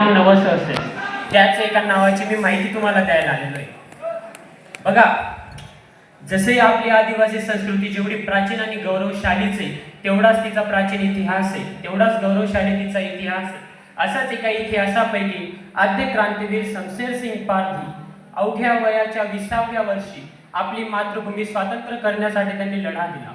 नवस असते. त्याच एका नावाची मी माहिती तुम्हाला द्यायला आलेलो आहे. बघा जसे आपली आदिवासी संस्कृती जेवढी प्राचीन आणि गौरवशालीच आहे तेवढाच तिचा प्राचीन इतिहास आहे तेवढाच गौरवशाली तिचा इतिहास आहे. असाच एका इतिहासापैकी आद्य क्रांतीवीर शमशेर सिंग पारधी अवघ्या वयाच्या विसाव्या वर्षी आपली मातृभूमी स्वातंत्र्य करण्यासाठी त्यांनी लढा दिला.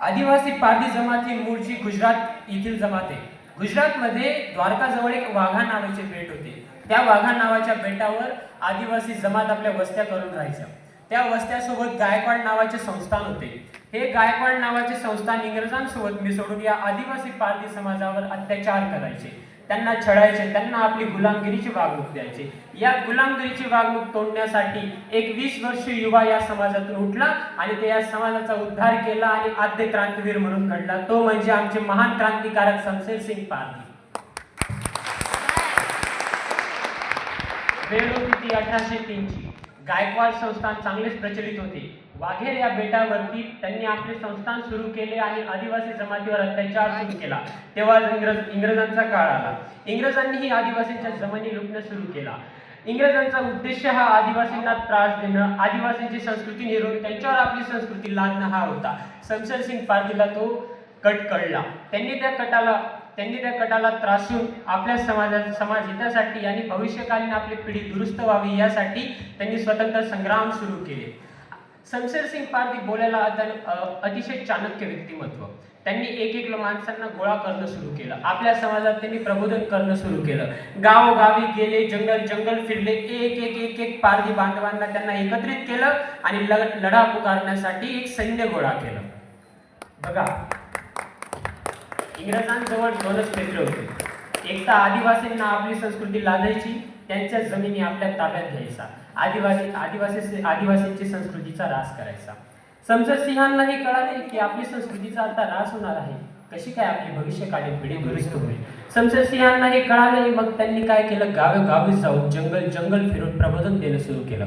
आदिवासी पारधी जमात ही मूळची गुजरात येथील जमात आहे. गुजरातमध्ये द्वारकाजवळ एक वाघा नावाचे बेट होते. त्या वाघा नावाच्या बेटावर आदिवासी जमात आपल्या वस्त्या करून राहायच्या. त्या वस्त्यासोबत गायकवाड नावाचे संस्थान होते. हे गायकवाड नावाचे संस्थान इंग्रजांसोबत मिसळून या आदिवासी पारधी समाजावर अत्याचार करायचे. त्यांना छळायचे त्यांना आपली गुलामगिरीची वागणूक द्यायची. या गुलामगिरीची वागणूक तोडण्यासाठी एक वीस वर्षीय युवा या समाजातून उठला आणि ते या समाजाचा उद्धार केला आणि आद्य क्रांतीवीर म्हणून घडला. तो म्हणजे आमचे महान क्रांतिकारक शमशेर सिंग पारधी. वेळ होती ती अठराशे तीनची. गायकवाड संस्थान चांगलेच प्रचलित होते. वाघेर या बेटावरती त्यांनी आपले संस्थान सुरू केले आणि आदिवासी जमातीवर अत्याचार सुरू केला. तेव्हा इंग्रज इंग्रजांचा काळ आला. इंग्रजांनीही आदिवासींच्या जमिनी लुटणं सुरू केला. इंग्रजांचा उद्देश हा आदिवासींना त्रास देणं आदिवासींची संस्कृती निरून त्यांच्यावर आपली संस्कृती लादणं हा होता. शमशेर सिंग पारधीला तो कट कळला. त्यांनी त्या कटाला त्यांनी त्या कटाला त्रासून आपल्या समाजा समाज हितासाठी आणि भविष्यकालीन आपली पिढी दुरुस्त व्हावी यासाठी त्यांनी स्वतंत्र संग्राम सुरू केले. शमशेर सिंग पारधी बोलायला अतिशय चाणक्य व्यक्तिमत्व. त्यांनी एक एक माणसांना गोळा करणं सुरू केलं. आपल्या समाजात त्यांनी प्रबोधन करणं सुरू केलं. गावोगावी गेले जंगल जंगल फिरले एक एक एक एक पारधी बांधवांना त्यांना एकत्रित केलं आणि लढा पुकारण्यासाठी एक सैन्य गोळा केलं. बघा इंग्रजांजवळ दोनच क्षेत्र होते. एक तर आदिवासींना आपली संस्कृती लादायची त्यांच्या जमिनी आपल्या ताब्यात घ्यायचा. आदिवासी आदिवासी आदिवासींची संस्कृतीचा रास करायचा. समजा सिंहांना हे कळाले की आपली संस्कृतीचा आता रास होणार आहे. कशी काय आपली भविष्यकालीन पिढी दुरुस्त होईल? समजा सिंहांना हे कळाले मग त्यांनी काय केलं? गावे जाऊन जंगल जंगल फिरून प्रबोधन देणं सुरू केलं.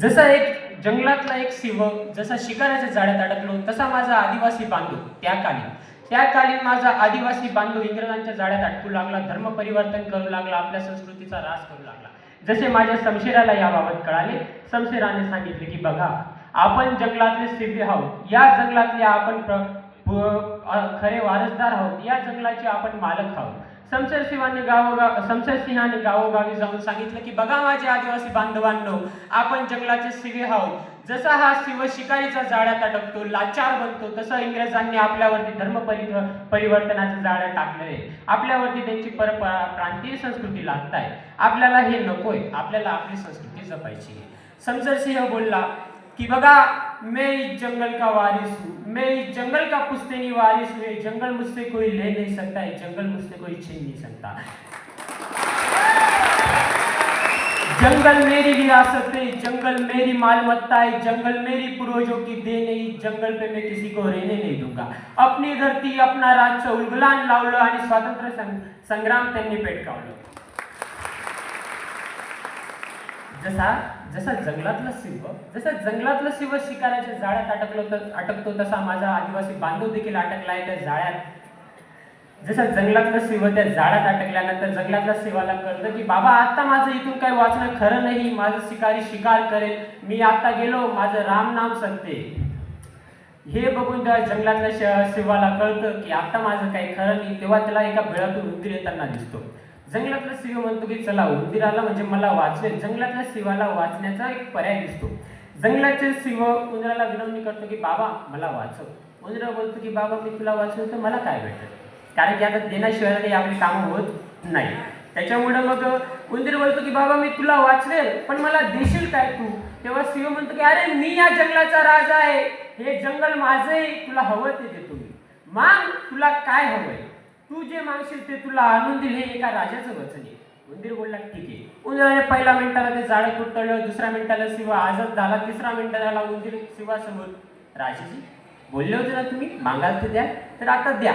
जसा एक जंगलातला एक सिंह जसा शिकाऱ्याच्या जाळ्यात अडकलो तसा माझा आदिवासी बांधव त्या काली त्याकाली माझा आदिवासी बांधव इंग्रजांच्या जाळ्यात अटकू लागला धर्म परिवर्तन करू लागला आपल्या संस्कृतीचा रास करू लागला. जसे माझ्या समशेराला याबाबत कळाले समशेराने सांगितले की बघा आपण जंगलातले सिद्ध आहोत. या जंगलातले आपण प्र- खरे वारसदार आहोत. या जंगलाचे आपण मालक आहोत. शमशेर सिंहाने गावोगाव शमशेर गावोगावी जाऊन सांगितलं की बघा माझे आदिवासी बांधवांनो आपण जंगलाचे शिवे आहोत. जसा हा शिव शिकारीचा जाळ्यात अटकतो लाचार बनतो तसं इंग्रजांनी आपल्यावरती धर्म परिवर्तनाचं जाळं टाकलंय. आपल्यावरती त्यांची परंपरा प्रांतीय संस्कृती लागताय. आपल्याला हे नकोय. आपल्याला आपली संस्कृती जपायची आहे. सिंह बोलला कि बघा, मैं इस जंगल का वारिस हूँ, मैं इस जंगल का पुश्तैनी वारिस हूँ जंगल मुझसे कोई ले नहीं सकता, ये जंगल मुझसे कोई छीन नहीं सकता। जंगल मेरी विरासत है, जंगल मेरी मालमत्ता है, जंगल मेरी पूर्वजों की देन है जंगल पे मैं किसी को रहने नहीं दूँगा। अपनी धरती, अपना राज्य उलगलान लावलं आणि स्वातंत्र्य सं- संग्राम त्यांनी पेटकावलं जसा जसा जंगलातला सिंह जसा जंगलातला सिंह शिकाऱ्याच्या जाळ्यात अटकलो तर अटकतो तसा माझा आदिवासी बांधव देखील अटकलाय त्या जाळ्यात जसा जंगलातला सिंह त्या जाळ्यात अटकल्यानंतर जंगलातल्या सिंहाला कळलं की बाबा आता माझं इथून काही वाचणं खरं नाही. माझं शिकारी शिकार करेल. मी आता गेलो. माझं राम नाम सत्य हे बघून त्या जंगलातल्या श- कळतं की आता माझं काही खरं नाही. तेव्हा त्याला एका बिळातून उंदीर येताना दिसतो. जंगलातला सिंह म्हणतो की चला उंदीराला म्हणजे मला वाचले जंगलातल्या सिंहाला वाचण्याचा एक पर्याय दिसतो. जंगलाचे सिंह उंदराला विनवणी करतो की बाबा मला वाचव. उंदरा बोलतो की बाबा मी तुला वाचव तर मला काय भेटेल? कारण की आता देण्याशिवाय काही आपली कामं होत नाही. त्याच्यामुळे मग उंदीर बोलतो की बाबा मी तुला वाचले पण मला देशील काय तू? तेव्हा सिंह म्हणतो की अरे मी या जंगलाचा राजा आहे. हे जंगल माझे तुला हवं ते देतो मी. मांग तुला काय हवंय? तू जे मागशील ते तुला आणून दिले एका राजाचं वचन आहे उंदीर बोलला ठीक आहे. उंदराने पहिल्या मिनिटाला ते जाळं कुटतळलं दुसऱ्या मिनिटाला शिवा आजच झाला तिसरा मिनिटाला झाला उंदीर शिवासमोर. राजाजी बोलले होते ना तुम्ही? मागाल ते द्या. तर आता द्या.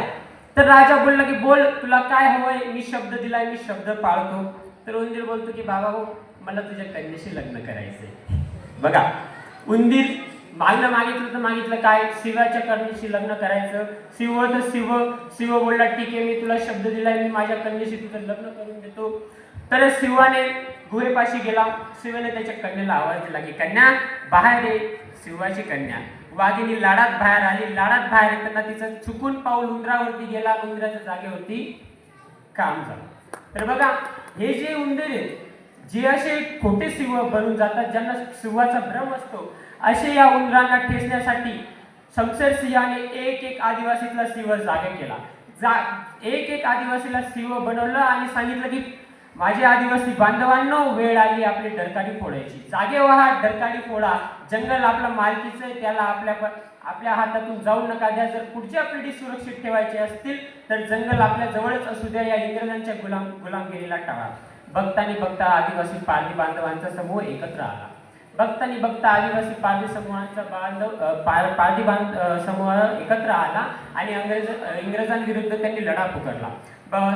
तर राजा बोलला की बोल तुला काय हवंय? मी शब्द दिलाय मी शब्द पाळतो. तर उंदीर बोलतो की बाबा हो मला तुझ्या कन्याशी लग्न करायचंय. बघा उंदीर बाईला मागितलं तर मागितलं. काय? शिवाच्या कन्याशी लग्न करायचं. शिव तर शिव. शिव बोलला ठीक आहे मी तुला शब्द दिलाय. मी माझ्या कन्याशी तुझं लग्न करून देतो. तर शिवाने गुहेपाशी गेला. शिवाने त्याच्या कन्याला आवाज दिला की कन्या बाहेर ये. शिवाची कन्या. वाघिणी लाडात बाहेर आली. लाडात बाहेर येताना तिचं चुकून पाऊल उंदरावरती गेला. उंदराच्या जागेवरती काम झालं. तर बघा हे जे उंदीर आहेत जे असे खोटे शिव बनून जातात ज्यांना शिवाचा भ्रम असतो असे या उंदरांना ठेचण्यासाठी शमशेर सिंहाने एक एक आदिवासीतला सिंह जागे केला. जा एक एक आदिवासीला सिंह बनवलं आणि सांगितलं की माझे आदिवासी बांधवांनो वेळ आली आपली डरकाडी फोडायची. जागे व्हा डरकाडी फोडा. जंगल आपलं मालकीचं आहे त्याला आपल्या आपल्या हातातून जाऊ नका द्या. जर पुढच्या पिढी सुरक्षित ठेवायची असतील तर जंगल आपल्या जवळच असू द्या. या इंग्रजांच्या गुलाम गुलामगिरीला टाळा. बघतानी बघता आदिवासी पाली बांधवांचा समूह एकत्र आला. बघतानी बघता आदिवासी पारधी समूहांचा बांधव अ, पारधी बांध समूह एकत्र आला आणि अंग्रेज इंग्रजांविरुद्ध त्यांनी लढा पुकारला.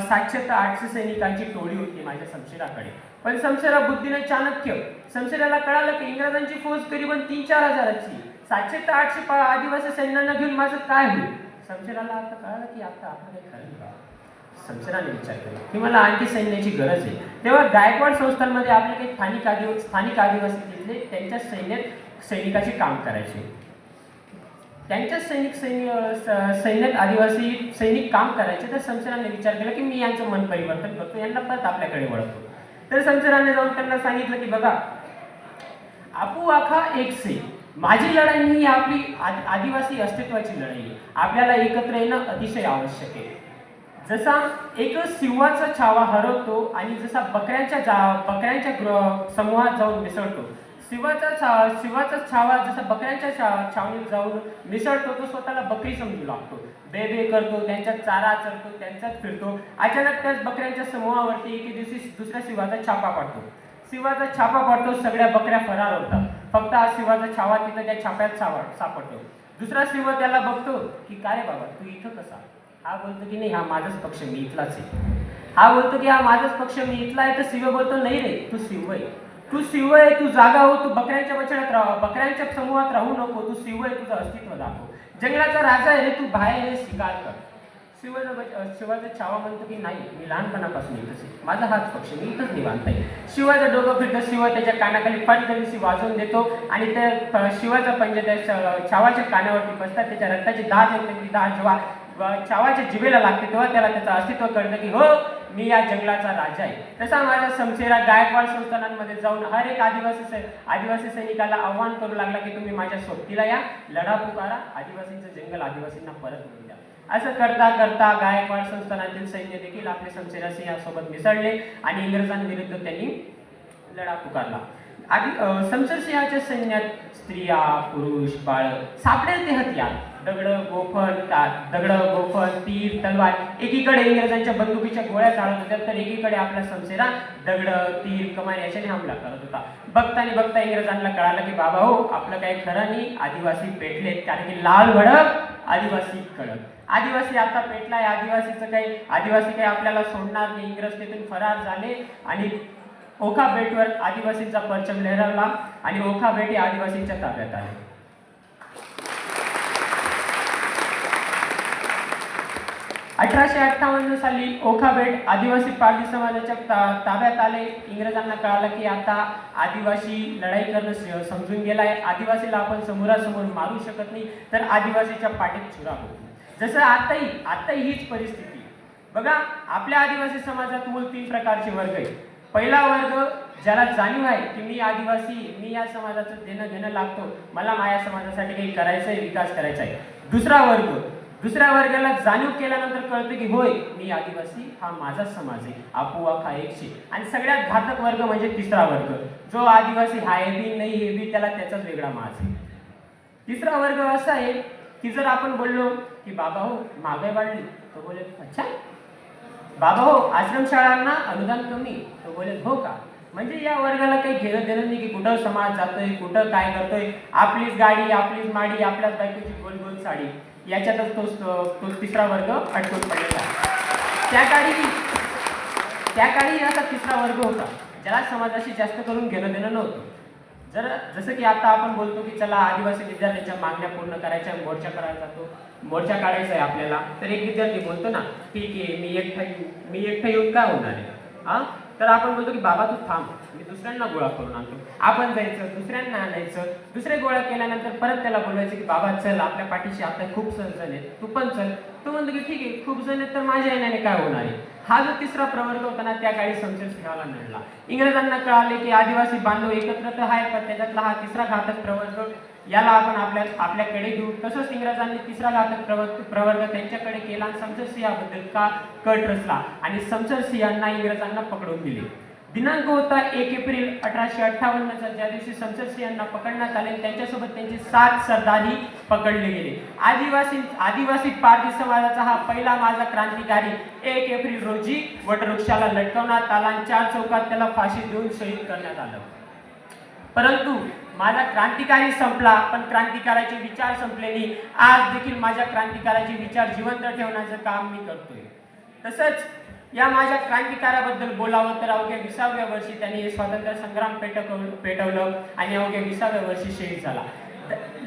सातशे ते आठशे सैनिकांची टोळी होती माझ्या शमशेराकडे पण शमशेरा बुद्धीने चाणक्य. शमशेराला कळालं की इंग्रजांची फौज करीबन तीन चार हजाराची. सातशे ते आठशे आदिवासी सैन्यांना घेऊन माझं काय होईल? शमशेराला आता कळालं की आता आपण हे खरं नाही विचार केला. की मला आणखी सैन्याची गरज आहे. तेव्हा गायकवाड संस्थांमध्ये आपले काही स्थानिक आदिव स्थानिक आदिवासी तिथले त्यांच्या सैन्यात सैनिकाचे काम करायचे. त्यांच्या सैनिक सैन्य सैन्यात आदिवासी सैनिक काम करायचे तर शमशेराने विचार केला की मी यांचं मन परिवर्तन करतो यांना परत आपल्याकडे वळतो. तर शमशेराने जाऊन त्यांना सांगितलं की बघा आपू आखा एक से. माझी लढाई ही आपली आदिवासी अस्तित्वाची लढाई आहे. आपल्याला एकत्र येणं अतिशय आवश्यक आहे. जसा एक सिंहाचा छावा हरवतो आणि जसा बकऱ्यांच्या जा बकऱ्यांच्या ग्र- समूहात जाऊन मिसळतो. शिवाचा छा शिवाचा छावा जसा बकऱ्यांच्या छा छावणीत जाऊन मिसळतो तो स्वतःला बकरी समजू लागतो. बे बे करतो त्यांच्यात चारा चरतो त्यांच्यात फिरतो. अचानक त्याच बकऱ्यांच्या समूहावरती एके दिवशी दुसऱ्या शिवाचा छापा पडतो. शिवाचा छापा पडतो सगळ्या बकऱ्या फरार होतात. फक्त हा शिवाचा छावा तिथं त्या छाप्यात साव- सापडतो. दुसरा शिव त्याला बघतो की काय रे बाबा तू इथं कसा? हा बोलतो की नाही हा माझाच पक्ष मी इथलाच आहे. हा बोलतो की हा माझाच पक्ष मी इथला आहे तर शिव बोलतो नाही रे तू शिव आहे. तू शिव आहे तू जागा हो तू बकऱ्यांच्या वचनात राह बकऱ्यांच्या समूहात राहू नको तू शिव आहे तुझं अस्तित्व दाखव. जंगलाचा राजा आहे रे तू बाहेर आहे शिकार कर. शिवाचा शिवाचा छावा म्हणतो की नाही मी लहानपणापासून इथंच आहे. माझा हाच पक्ष मी इथंच निवांत आहे. शिवाचं डोकं फिरतं शिव त्याच्या कानाखाली फट वाजवून देतो आणि त्या शिवाचा पंजा त्या छावाच्या कानावरती बसतात त्याच्या रक्ताची दहा येते ती जेव्हा चावाच्या जिभेला लागते तेव्हा त्याला त्याचं अस्तित्व कळतं की हो मी या जंगलाचा राजा आहे. तसा माझा समशेरा गायकवाड संस्थानांमध्ये जाऊन हर एक आदिवासी आदिवासी सैनिकाला आव्हान करू लागला की तुम्ही माझ्या सोबतीला या लढा पुकारा आदिवासींचं जंगल आदिवासींना परत मिळून द्या असं करता करता गायकवाड संस्थानातील सैन्य देखील आपले समशेरा सिंहासोबत मिसळले आणि इंग्रजांविरुद्ध त्यांनी लढा पुकारला. आधी समशेर सिंहाच्या सैन्यात स्त्रिया पुरुष बाळ सापडेल ते हत्यार दगड गोफन दगड गोफन तीर तलवार एकीकडे इंग्रजांच्या बंदुकीच्या गोळ्या चालत होत्या तर एकीकडे आपल्या शमशेरा दगड तीर कमान याच्याने हमला करत होता. बघतानी बघता इंग्रजांना कळालं की बाबा हो आपलं काही खरं नाही आदिवासी पेटलेत कारण की लाल भडक आदिवासी कडक. आदिवासी आता पेटलाय आदिवासीचं काही आदिवासी काही आपल्याला सोडणार नाही. इंग्रज तिथून फरार झाले आणि ओखा बेटवर आदिवासींचा परचम लहरावला आणि ओखा बेट हे आदिवासींच्या ताब्यात आले. अठराशे अठ्ठावन्न साली ओखाबेट आदिवासी पारधी समाजाच्या ता- ताब्यात आले. इंग्रजांना कळालं की आता आदिवासी लढाई करणं समजून गेलाय. आदिवासीला आपण समोरासमोर मारू शकत नाही तर आदिवासीच्या पाठीत चुरा होतो. जसं आताही आताही हीच परिस्थिती. बघा आपल्या आदिवासी समाजात मूळ तीन प्रकारचे वर्ग आहेत. पहिला वर्ग ज्याला जाणीव आहे की मी आदिवासी मी या समाजाचं देणं घेणं लागतो मला माझ्या समाजासाठी काही करायचं आहे विकास करायचा आहे दुसरा वर्ग दुसऱ्या वर्गाला जाणीव केल्यानंतर कळतं की होय मी आदिवासी हा माझाच समाज आहे. आपोआप हा एकशे आणि सगळ्यात घातक वर्ग म्हणजे तिसरा वर्ग. जो आदिवासी हाय बी नाही हे बी त्याला त्याचाच वेगळा माज आहे. तिसरा वर्ग असा आहे की जर आपण बोललो की बाबा हो महागाई वाढली तो बोले अच्छा? बाबा हो आश्रमशाळांना अनुदान कमी तो बोले हो का? म्हणजे या वर्गाला काही घेणं देणं नाही की कुठं समाज जातोय कुठं काय करतोय. आपलीच गाडी आपलीच माडी आपल्याच बायकोची गोल गोल साडी. याच्यातच तो तो तिसरा वर्ग अडकून पडलेला त्या काळी त्या काळी असा तिसरा वर्ग होता. ज्याला समाजाशी जास्त करून घेणं देणं नव्हतं. जर जसं की आता आपण बोलतो की चला आदिवासी विद्यार्थ्यांच्या मागण्या पूर्ण करायच्या मोर्चा करायला जातो मोर्चा काढायचा आहे आपल्याला तर एक विद्यार्थी बोलतो ना ठीक आहे मी एकटा येऊ मी एकटा येऊन काय होणार आहे? हा? तर आपण बोलतो की बाबा तू थांब. मी दुसऱ्यांना गोळा करून आणतो. आपण जायचं दुसऱ्यांना आणायचं. दुसरे गोळा केल्यानंतर परत त्याला बोलवायचं की बाबा चल आपल्या पाठीशी आपल्या खूप सण जण आहेत. तू पण चल. तो म्हणतो की ठीक आहे खूप जण आहेत तर माझ्या येण्याने काय होणार आहे? हा जो तिसरा प्रवर्ग होता ना त्या काळी संशय ठेवायला मिळाला. इंग्रजांना कळाले की आदिवासी बांधव एकत्र तर आहे पण त्याच्यातला हा तिसरा घातक प्रवर्ग याला आपण आपल्या आपल्याकडे घेऊ तसंच इंग्रजांनी तिसरा घातक प्रवर्ग प्रवर्ग त्यांच्याकडे केला आणि समसर सिंहाबद्दल का कट रचला आणि समसर सिंहांना इंग्रजांना पकडून दिले. दिनांक होता एक एप्रिल अठराशे अठ्ठावन्नचा. ज्या दिवशी समसर सिंहांना पकडण्यात आले त्यांच्यासोबत त्यांचे सात सरदारही पकडले गेले. आदिवासी आदिवासी पारधी समाजाचा हा पहिला माझा क्रांतिकारी एक एप्रिल रोजी वटवृक्षाला लटकवण्यात आला आणि चार चौकात त्याला फाशी देऊन शहीद करण्यात आलं. परंतु माझा क्रांतिकारी संपला पण क्रांतिकाराचे विचार संपले नाही आज देखील माझ्या क्रांतिकाराचे विचार जिवंत ठेवण्याचं काम मी करतोय. तसंच या माझ्या क्रांतिकाराबद्दल बोलावं तर अवघ्या विसाव्या वर्षी त्यांनी हे स्वातंत्र्य संग्राम पेटक पेटवलं आणि अवघ्या विसाव्या वर्षी शहीद झाला.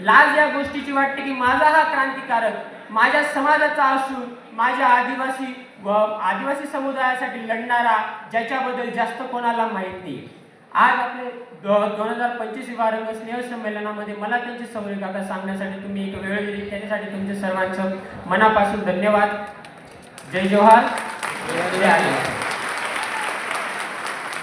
लाज या गोष्टीची वाटते की माझा हा क्रांतिकारक माझ्या समाजाचा असून माझ्या आदिवासी व आदिवासी समुदायासाठी लढणारा ज्याच्याबद्दल जास्त कोणाला माहीत नाही. आज आपले दोन हजार पंचवीस विभाग स्नेह संमेलनामध्ये मला त्यांची सौर्य काका सांगण्यासाठी तुम्ही एक वेळ दिली. त्याच्यासाठी तुमच्या सर्वांचं मनापासून धन्यवाद. जय जोहार. जय